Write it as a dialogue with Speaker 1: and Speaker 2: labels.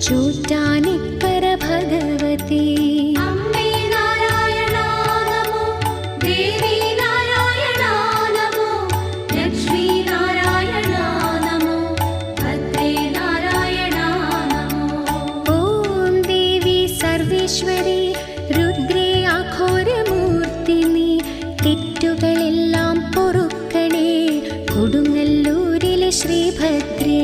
Speaker 1: ചൂറ്റാനിപ്പര Bhagavathi ീശ്വരി രുദ്രേ ആഘോരമൂർത്തിനി തെറ്റുകളെല്ലാം പൊറുക്കണേ കൊടുങ്ങല്ലൂരിലെ ശ്രീഭദ്രേ.